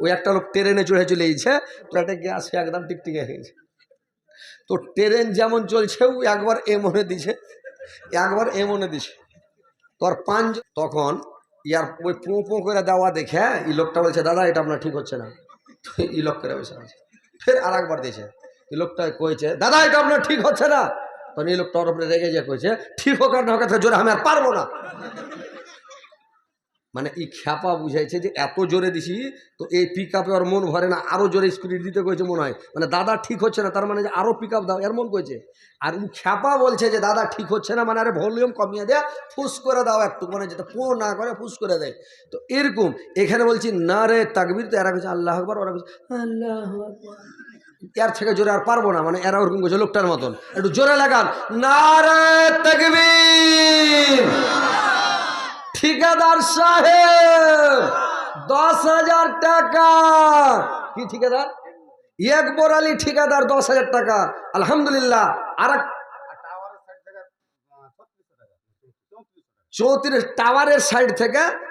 ওই একটা লোক ট্রেনে চড়ে চলে গেছে তো একটা গ্যাস একদম টিকটিকে হয়ে গেছে। তো ট্রেন যেমন চলছে, ও একবার এ মনে দিছে, একবার এ মনে দিছে। তোর পাঁচ তখন ইয়ার ওই পো পো করে দেওয়া দেখে এই লোকটা বলছে, দাদা, এটা আপনার ঠিক হচ্ছে না। এই লোক করে বসে আছে ফের আর একবার দিয়েছে। এই লোকটা কয়েছে দাদা, এটা আপনার ঠিক হচ্ছে না। তখন এই লোকটা ওর রেগে যে কয়েছে ঠিক হোক আর না হোক জোরে আমি আর পারব না। মানে এই খ্যাপা বুঝাইছে যে এত জোরে দিছি, তো এই পিক আপে ওর মন ভরে না আরও জোরে স্পিড দিতে কয়েছে মনে হয়। মানে দাদা ঠিক হচ্ছে না, তার মানে যে আরও পিক আপ দাও, এর মন করেছে আর ও খ্যাপা বলছে যে দাদা ঠিক হচ্ছে না মানে আরে ভলিউম কমিয়ে দেয় ফুস করে দাও একটু মানে যেটা পো না করে ফুস করে দেয় তো এরকম, এখানে বলছি, না রে, তাকবির তো এরা কইছে, আল্লাহ আকবর ওরা কইছে, আল্লাহ এর থেকে জোরে আর পারব না মানে এরা ওরকম করছে লোকটার মতন একটু জোরে লাগান। না রে, তাকবীর ঠিকাদার সাহেব, দশ হাজার টাকা। কি ঠিকাদার? একবর আলী ঠিকাদার, দশ হাজার টাকা। আলহামদুলিল্লাহ। আর চৌত্রিশ টাওয়ারের সাইড থেকে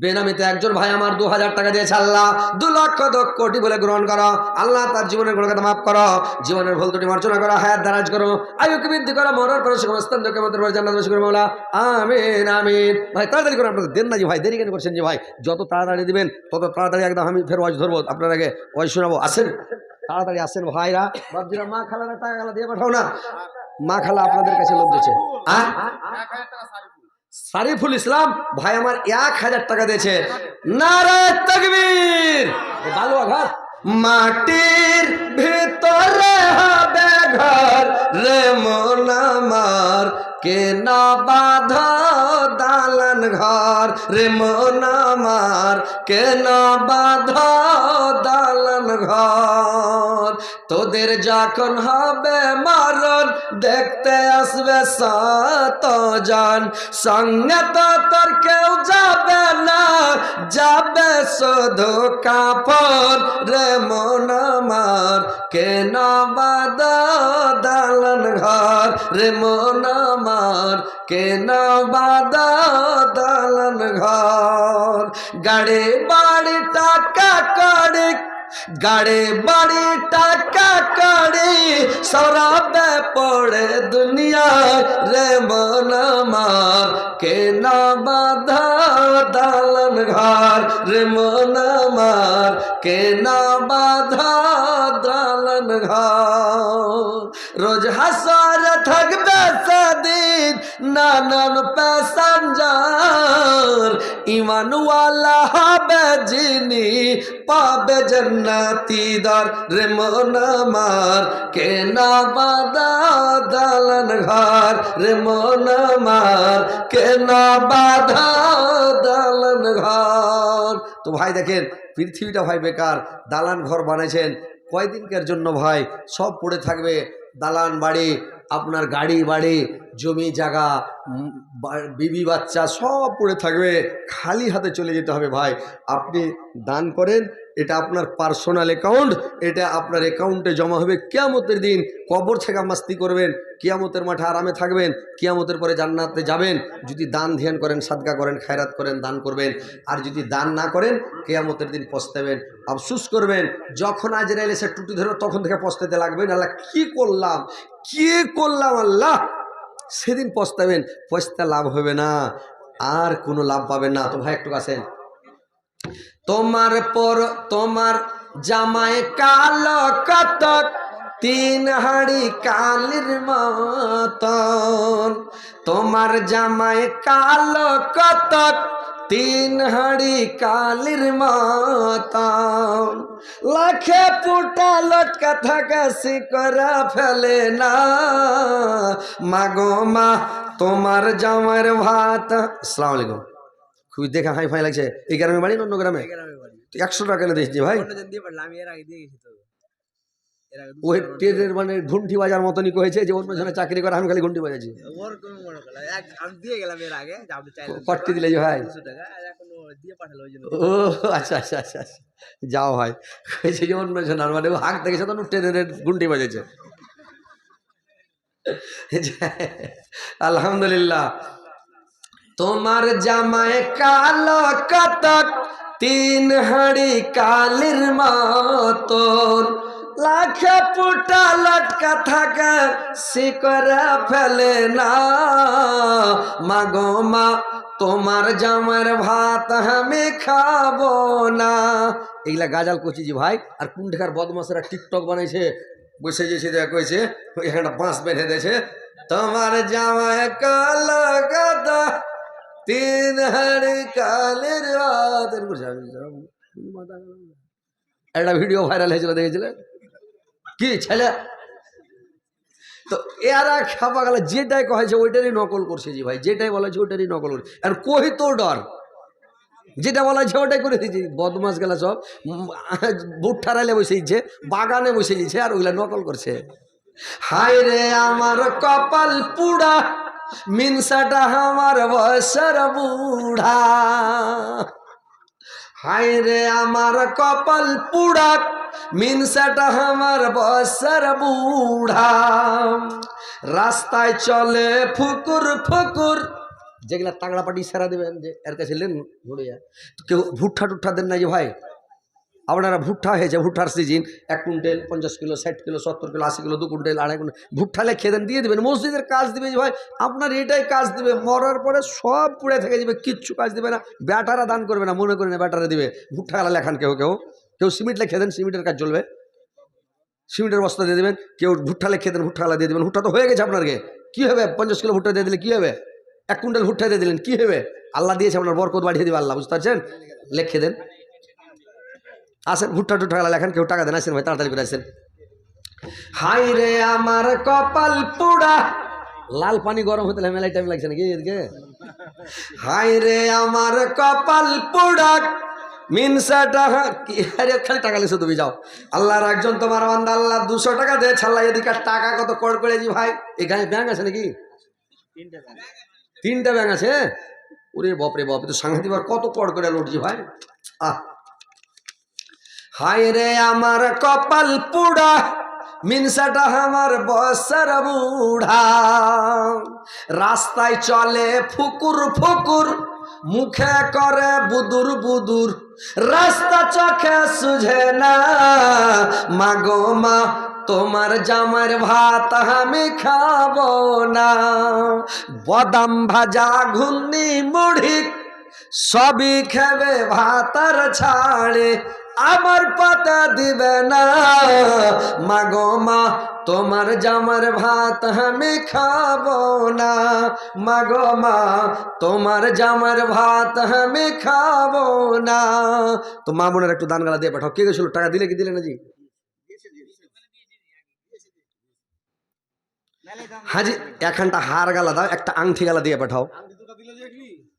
বেনামিতে একজন ভাই আমার দু হাজার টাকা দিয়েছে আল্লাহ। দু লক্ষ দশ কোটি বলে গ্রহণ করো। আল্লাহ তার জীবনের গুণগাতা মাফ করো। জীবনের ভুল ত্রুটি মার্জনা করো হায়াত দারাজ করো। আয়ুকে বৃদ্ধি করো মরার পরে সেখানে স্থান যোগ্য মতো জান্নাত বেশি করে মৌলা আমিন আমিন। ভাই তাড়াতাড়ি করে আপনাদের দেন না যে ভাই দেরি কেন করছেন যে ভাই? যত তাড়াতাড়ি দিবেন তত তাড়াতাড়ি একদম আমি ফের ওয়াজ ধরবো। আপনার আগে ওয়াজ শোনাবো। আসেন তাড়াতাড়ি আসেন ভাইরা। বাবজিরা মা খালারা টাকা খালা দিয়ে পাঠাও না। মা খালা আপনাদের কাছে লোক দিচ্ছে। টাকা সারিফুল ইসলাম ভাই আমার এক হাজার টাকা দিয়েছে। নারায় মাটির ভিতরে হবে। ঘর, রে আমার কে না বাধ দালান ঘর, রে মন আমার কে না বাধ দালান ঘর। তোদের যখন হবে মারণ, দেখতে আসবে সাত জন সঙ্গে তো তোর কেউ যাবে না, যাবে শুধু কাপড়, রে মন আমার কেন বাদ দালন ঘর? রে মন আমার, কেন বাদ দালন ঘর? গাড়ি বাড়ি টাকা কড়ি গাড়ি বাড়ি টাকা কড়ি সরাবে পড়ে দুনিয়া রে মন আমার কে না বাধা ঘর? রে মন আমার কে না বাধা রোজ হাসার থাকবে সেদিন নানান প্যাসেঞ্জার। ইমানওয়ালা হবে যিনি পাবে জন্নাতি দর রে মন আমার, কে না বাদা দালন ঘর? রে মন আমার, কে না বাধা দালন ঘর? তো ভাই দেখেন, পৃথিবীটা ভাই বেকার। দালান ঘর বানাইছেন কয়দিনকার জন্য ভাই? সব পড়ে থাকবে। দালান বাড়ি, আপনার গাড়ি বাড়ি, জমি জায়গা বিবি বাচ্চা সব পড়ে থাকবে। খালি হাতে চলে যেতে হবে ভাই। আপনি দান করেন এটা আপনার পার্সোনাল অ্যাকাউন্ট এটা আপনার অ্যাকাউন্টে জমা হবে কিয়ামতের দিন। কবর থেকে মাস্তি করবেন, কিয়ামতের মাঠে আরামে থাকবেন, কিয়ামতের পরে জান্নাতে যাবেন। যদি দান ধ্যান করেন, সাদকা করেন, খায়রাত করেন, দান করবেন। আর যদি দান না করেন, কেয়ামতের দিন পস্তাবেন। আফসুস করবেন, যখন আজ আজরাইল এসে টুটি ধরবে তখন থেকে পস্তাতে লাগবেন। আল্লাহ, কি করলাম? কি করলাম আল্লাহ? সেদিন পস্তাবেন পস্তা লাভ হবে না। আর কোনো লাভ পাবেন না। তো ভাই, একটু আসেন। তোমার পর তোমার জামায় কাল কতক, তিন হাড়ি কালির মতন। তোমার জামায় কাল কতক, তিন হাড়ি কালির মতন। লাখে পুটা লটকা থাকা শিকরা ফেলে না। মাগো মা, তোমার জামার ভাত। আসসালামু আলাইকুম। খুবই দেখা হাই ফাই লাগছে। এই গ্রামে বাড়ি অন্য গ্রামে? একশো টাকা এনে দিয়েছি ভাই? তো। ওই ট্রেনের মানে ঘুন্টি বাজার মতনই কয়েছে যে অন্য জনে চাকরি করে আমি খালি ঘুন্টি বাজাচ্ছি। ওর কোনো করল এক আমি দিয়ে গেলাম এর আগে যে আপনি চাইলেন কট্টি দিলে যে ভাই? ও আচ্ছা আচ্ছা আচ্ছা আচ্ছা। যাও ভাই। কয়েছে যে অন্য জনের মানে ও হাঁক দেখেছে তখন ট্রেনের ঘুন্টি বাজেছে আলহামদুলিল্লাহ। তোমার জামায় কালো কতক তিন হাড়ি কালির মতন। লাখে পুটা লটকা থাকে শিকরে ফেলে না। মাগো মা, তোমার জামার ভাত আমি খাব না। এগুলা গাজাল করছি ভাই, আর কুণ্ঠেকার বদমাসেরা টিকটক বানাইছে। বসে যেছে দেখ কইছে এখানে বাঁশ বেঁধে দিয়েছে। তোমার জামায় কালো গাদা তিন হাড়ি কালের রাত। একটা ভিডিও ভাইরাল হয়েছিল, দেখেছিলেন? কি ছেলে? তো এরা খাপা গেল, যেটাই কহেছে ওইটারই নকল করছে জি ভাই, যেটাই বলা হয়েছে ওইটারই নকল করছে। আর কহি তো ডর, যেটা বলা হয়েছে ওটাই করে দিয়েছি। বদমাস গেলা সব বুটঠারালে বসে দিচ্ছে, বাগানে বসে দিচ্ছে, আর ওইগুলা নকল করছে। হায় রে আমার কপাল পুড়া। মিনসাটা আমার বয়সের বুড়া। হায় রে আমার কপাল পুড়া মিনসাটা আমার বয়সের বুড়া। রাস্তায় চলে ফুকুর ফুকুর। যেগুলা তাগড়া পাটি সেরা দেবেন যে, এর কাছে লেন ঘুরিয়া কেউ ভুট্টা টুট্টা দেন না যে ভাই? আপনারা ভুট্টা হয়েছে, ভুট্টার সিজন এক কুইন্টাল পঞ্চাশ কিলো, ষাট কিলো, সত্তর কিলো, আশি কিলো, দু কুইন্টাল, আড়াই কুইন্টাল, ভুট্টা লেখে দেন, দিয়ে দেবেন। মসজিদের কাজ দিবে যে ভাই, আপনার এটাই কাজ দিবে, মরার পরে সব পুড়ে থেকে যাবে, কিচ্ছু কাজ দিবে না, ব্যাটারা দান করবে না, মনে করে না ব্যাটারা দিবে। ভুট্টা গালা লেখান কেউ কেউ। কেউ সিমেন্ট লেখে দেন, সিমেন্টের কাজ চলবে। সিমেন্টের বস্তা দিয়ে দেবেন, কেউ ভুট্টা লেখে দেন, ভুট্টা দিয়ে দেবেন। ভুট্টা তো হয়ে গেছে আপনারকে। কী হবে? পঞ্চাশ কিলো ভুট্টা দিয়ে দিলে কী হবে? এক কুইন্টাল ভুট্টা দিয়ে দিলেন, কী হবে? আল্লাহ দিয়েছে আপনার বরকত বাড়িয়ে দেবে আল্লাহ, বুঝতে পারছেন? লেখে দেন। আসেন, ভুট্টা টুট্টা গেলা লেখেন, কেউ টাকা দেন, আসেন ভাই, তাড়াতাড়ি করে আসেন। হাই রে আমার কপাল পোড়া। লাল পানি গরম হতে মেলাই টাইম লাগছে নাকি এদিকে? হাই রে আমার কপাল পোড়া। মিনসাটা কি? আরে, খালি টাকা লিখছো তুমি, যাও। আল্লাহর একজন তোমার বান্দা, আল্লাহ দুশো টাকা দে, ছাল্লা এদিকে টাকা কত কর করে জি ভাই। এখানে ব্যাংক আছে নাকি? তিনটে টাকা ব্যাংক আছে ওরে বাপরে বাপ তো সাংঘাতিক কত কর করে লুটছি ভাই। আহ হায় রে আমার কপাল পুড়া, মিনসাটা আমার বসর বুড়া। রাস্তায় চলে ফুকুর ফুকুর, মুখে করে বুদুর বুদুর। রাস্তা চোখে সুঝে না, মাগো মা, তোমার জামার ভাত আমি খাব না। বদাম ভাজা ঘুন্নি মুড়ি, সবই খেবে ভাতার ছাড়ে। আমার পাতা দিবে না। মাগো মা তোমার জামার ভাত আমি খাব না। মাগো মা তোমার জামার ভাত আমি খাব না। তো মা বোনের একটু দান গালা দিয়ে পাঠাও। কে গেছিল? টাকা দিলে কি দিলে না জি হাজি এখানটা হার গালা দাও একটা আংটি গালা দিয়ে পাঠাও।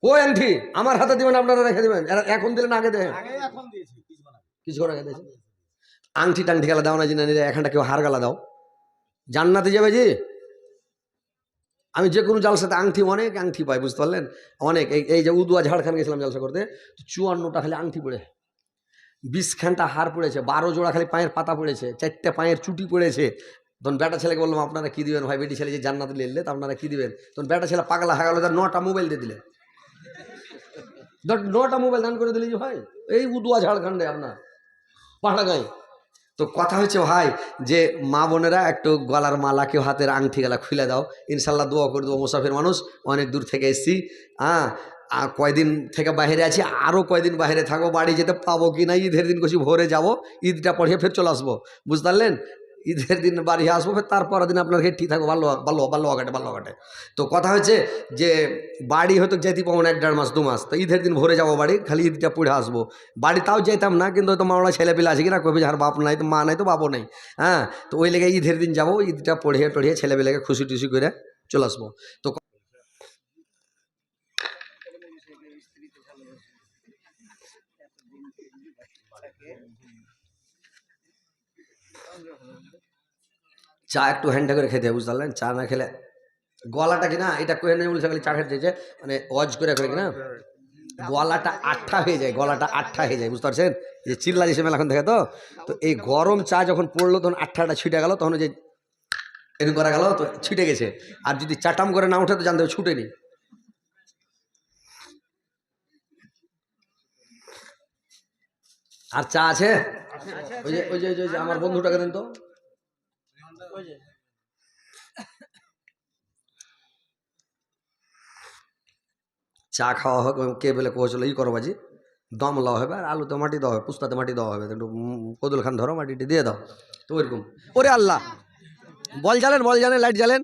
ও আংটি আমার হাতে দিবেন আপনারা রেখে দিবেন। এখন দিলেন আগে দেন। আগে এখন দিয়েছি। কিছু না করে আগে দিয়েছে আংটি টাংটি গালা দাও না জিনা নিলে এখানটা কেউ হার গালা দাও। জান্নাতে যাবে জি আমি যে কোনো জালসাতে আংটি অনেক আংটি পাই, বুঝতে পারলেন? অনেক। এই এই যে উদুয়া ঝাড়খান গেছিলাম জালসা করতে, তো চুয়ান্নটা খালি আংটি পড়ে। বিশখানটা হার পড়েছে, বারো জোড়া খালি পায়ের পাতা পড়েছে, চারটে পায়ের চুটি পড়েছে। তখন বেটা ছেলেকে বললাম, আপনারা কি দিবেন? ভাই, বেটি ছেলে যে জান্নাতে নিলে তো আপনারা কি দিবেন? তখন বেটা ছেলে পাগলা হয়ে গেল, তার নটা মোবাইল দিয়ে দিলে। দশ- নটা মোবাইল দান করে দিলে যে ভাই, এই উদুয়া ঝাড়খণ্ডে আপনার। পাহাড়া গায়ে। তো কথা হয়েছে ভাই যে মা বোনেরা একটু গলার মালা কেউ হাতের আংটি গলা খুলে দাও। ইনশাল্লাহ দোয়া করে দেবো মুসাফির মানুষ। অনেক দূর থেকে এসছি। হ্যাঁ কয়দিন থেকে বাইরে আছি আরও কয়দিন বাইরে থাকব, বাড়ি যেতে পাবো কি না? ঈদের দিন কিছু ভোরে যাব, ঈদটা পড়িয়ে ফের চলে আসব। বুঝতে পারলেন? ঈদের দিন বাড়ি আসব তারপরের তারপর দিন আপনার ঠিক থাকব ভালো ভালো ভালো ঘাটে ভালো ঘাটে তো কথা হচ্ছে যে, বাড়ি হয়তো যেতে পাবো না এক দেড় মাস, দু মাস, তো ঈদের দিন ভোরে যাব বাড়ি, খালি ঈদটা পড়ে আসব। বাড়ি তাও যেতাম না, কিন্তু হয়তো মামলা ছেলে পেলে আছে কিনা কবে যার বাপ নাই, তো মা নাই, তো বাবু নাই হ্যাঁ? তো ওই লেগে ঈদের দিন যাব, ঈদটা পড়িয়ে টড়িয়ে ছেলেপিলেকে খুশি টুসি করে চলে আসব। তো চা একটু হ্যান্ডা করে খেতে বুঝতে পারলেন? চা না খেলে গলাটা কি না এটা করে নেই বলছে খালি চা খেতে চাইছে মানে অজ করে করে কি না গলাটা আঠা হয়ে যায় গলাটা আঠা হয়ে যায় বুঝতে পারছেন? যে চিল্লা দিয়েছে মেলাখন থেকে তো তো এই গরম চা যখন পড়ল তখন আঠাটা ছিটে গেল তখন যে এরকম করা গেল তো ছিটে গেছে। আর যদি চাটাম করে না উঠে তো জানতে হবে ছুটেনি। আর চা আছে? ওই যে ওই যে ওই যে- ওই যে আমার বন্ধুটাকে দেন তো। চা খাওয়া হোক কে বলে কোচল ই করো বাজি। দম লাও হবে আর আলুতে মাটি দেওয়া হবে, পুস্তাতে মাটি দেওয়া হবে। একটু কদুল খান ধরো, মাটিটি দিয়ে দাও। তো ওইরকম। ওরে আল্লাহ! বল জ্বালেন বল জ্বালেন লাইট জ্বালেন।